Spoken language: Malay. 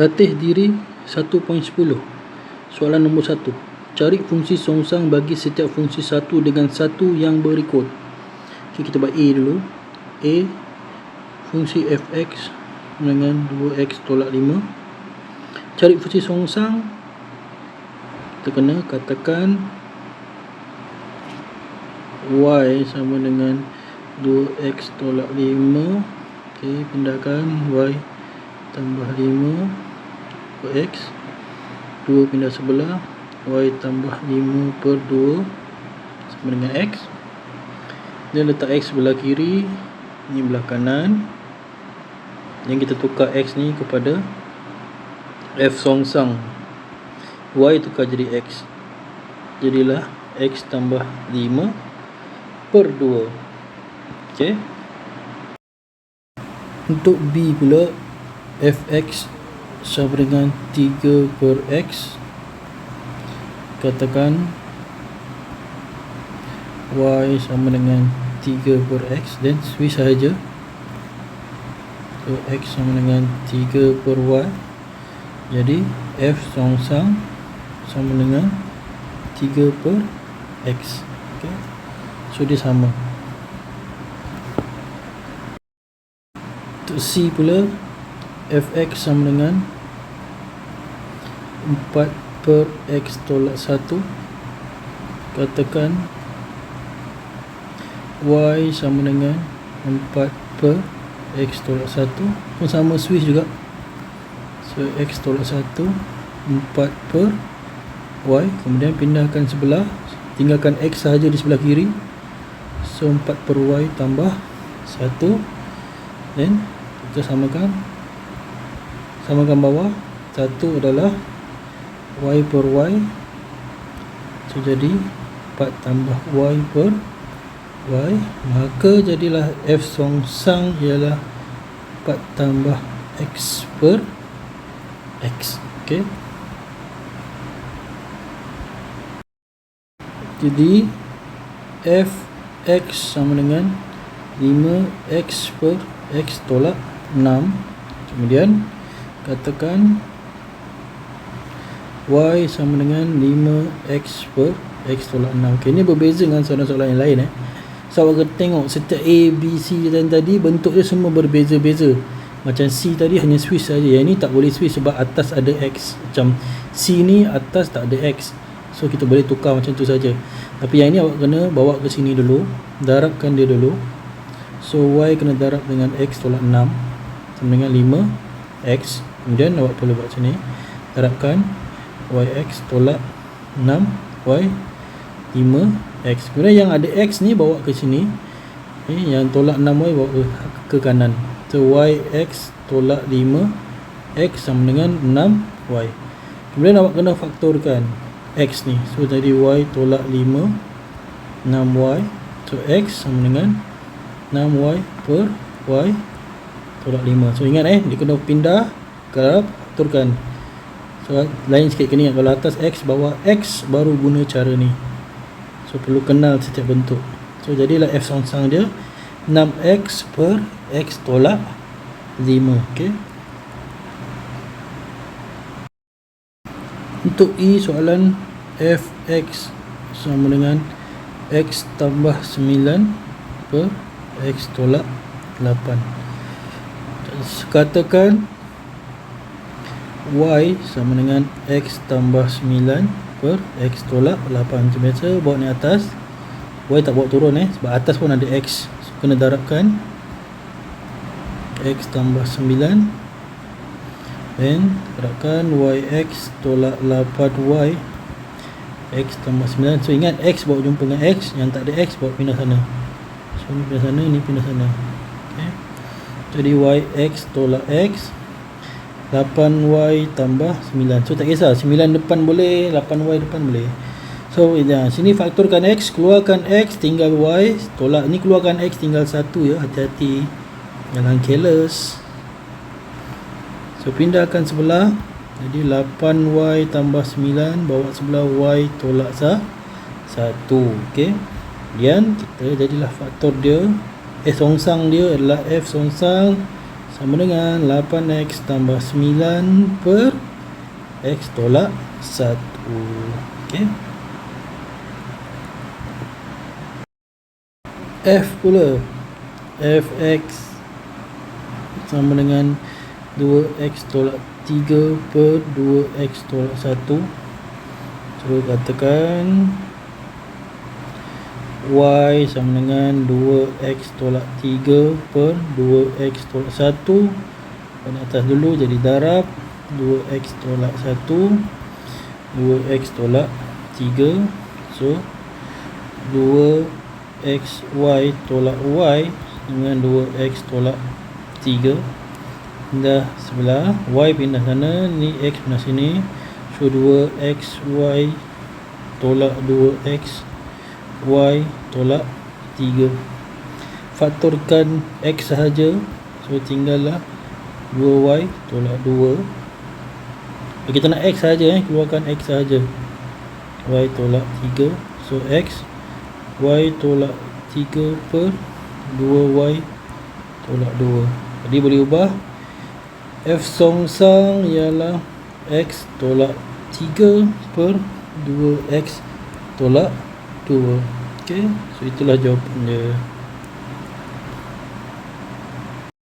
Latih diri 1.10 Soalan nombor 1 Cari fungsi songsang bagi setiap fungsi satu dengan satu yang berikut. Okay, Kita buat A dulu. A Fungsi fx dengan 2x tolak 5 Cari fungsi songsang Kita kena katakan Y sama dengan 2x tolak 5 okay, Pindahkan Y tambah 5 per X 2 pindah sebelah Y tambah 5 per 2 sama dengan X. Dan letak X sebelah kiri ni belah kanan. Dan kita tukar X ni kepada F songsang. Y tukar jadi X. Jadilah X tambah 5 per 2 ok untuk B pula Fx sama dengan 3 per X. Katakan Y sama dengan 3 per X dan switch sahaja. So X sama dengan 3 per Y. Jadi F songsang sama dengan 3 per X. Okay. so dia sama. Untuk C pula fx sama dengan 4 per x tolak 1 katakan y sama dengan 4 per x tolak 1 pun sama switch juga. So x tolak 1 4 per y. Kemudian pindahkan sebelah. Tinggalkan x sahaja di sebelah kiri. So 4 per y tambah 1 dan kita samakan samakan bawah. Satu adalah y per y. So jadi 4 tambah y per y. Maka jadilah f songsang ialah 4 tambah x per x. Ok jadi f x sama dengan 5x per x tolak 6 kemudian katakan y sama dengan 5x per x tolak 6 ok ni berbeza dengan soalan-soalan yang lain eh. So kita tengok setiap a, b, c dan tadi bentuk dia semua berbeza-beza. Macam c tadi hanya switch saja. Yang ni tak boleh switch sebab atas ada x. Macam c ni atas tak ada x. So kita boleh tukar macam tu saja. Tapi yang ni awak kena bawa ke sini dulu. Darabkan dia dulu. So y kena darab dengan x tolak 6 sama dengan 5x kemudian awak perlu buat macam ni terapkan yx tolak 6y 5x kemudian yang ada x ni bawa ke sini. Okay, yang tolak 6y bawa ke, ke kanan. So yx tolak 5x sama dengan 6y kemudian awak kena faktorkan x ni. So jadi y tolak 5 6y so x sama dengan 6y per y tolak 5 so ingat eh dia kena pindah kerap turkan. So lain sikit kena ingat kalau atas x bawah x baru guna cara ni. So perlu kenal setiap bentuk. So jadilah f songsang dia. 6x per x tolak 5 ok untuk E soalan fx sama dengan x tambah 9 per x tolak 8 katakan y sama dengan x tambah 9 per x tolak 8 macam biasa bawa ni atas. Y tak bawa turun eh? Sebab atas pun ada x. So, kena darabkan. X tambah 9 dan darabkan yx tolak 8y x tambah 9 so ingat x bawa jumpa dengan x yang tak ada x bawa pindah sana. So ni pindah sana ni pindah sana. Okay. jadi yx tolak x 8y tambah 9 so tak kisah. 9 depan boleh 8y depan boleh. So ya, sini faktorkan x keluarkan x tinggal y. Tolak ni keluarkan x tinggal 1 ya. Hati-hati. Jangan careless. So pindahkan sebelah. Jadi 8y tambah 9 bawa sebelah y tolak sah 1 ok kemudian kita jadilah faktor dia. F songsang dia adalah f songsang sama dengan 8x tambah 9 per x tolak 1 okey. F pula. Fx sama dengan 2x tolak 3 per 2x tolak 1 so katakan y sama dengan 2x tolak 3 per 2x tolak 1 pada atas dulu jadi darab 2x tolak 1 2x tolak 3 so 2xy tolak y dengan 2x tolak 3 pindah sebelah y pindah sana ni x pindah sini. So 2xy tolak 2x y tolak 3 faktorkan x sahaja so tinggallah 2y tolak 2 kita nak x sahaja eh. Keluarkan x sahaja. Y tolak 3 so x. Y tolak 3 per 2y tolak 2 jadi boleh ubah. F songsang ialah x tolak 3 per 2x tolak 2 ok so itulah jawapan dia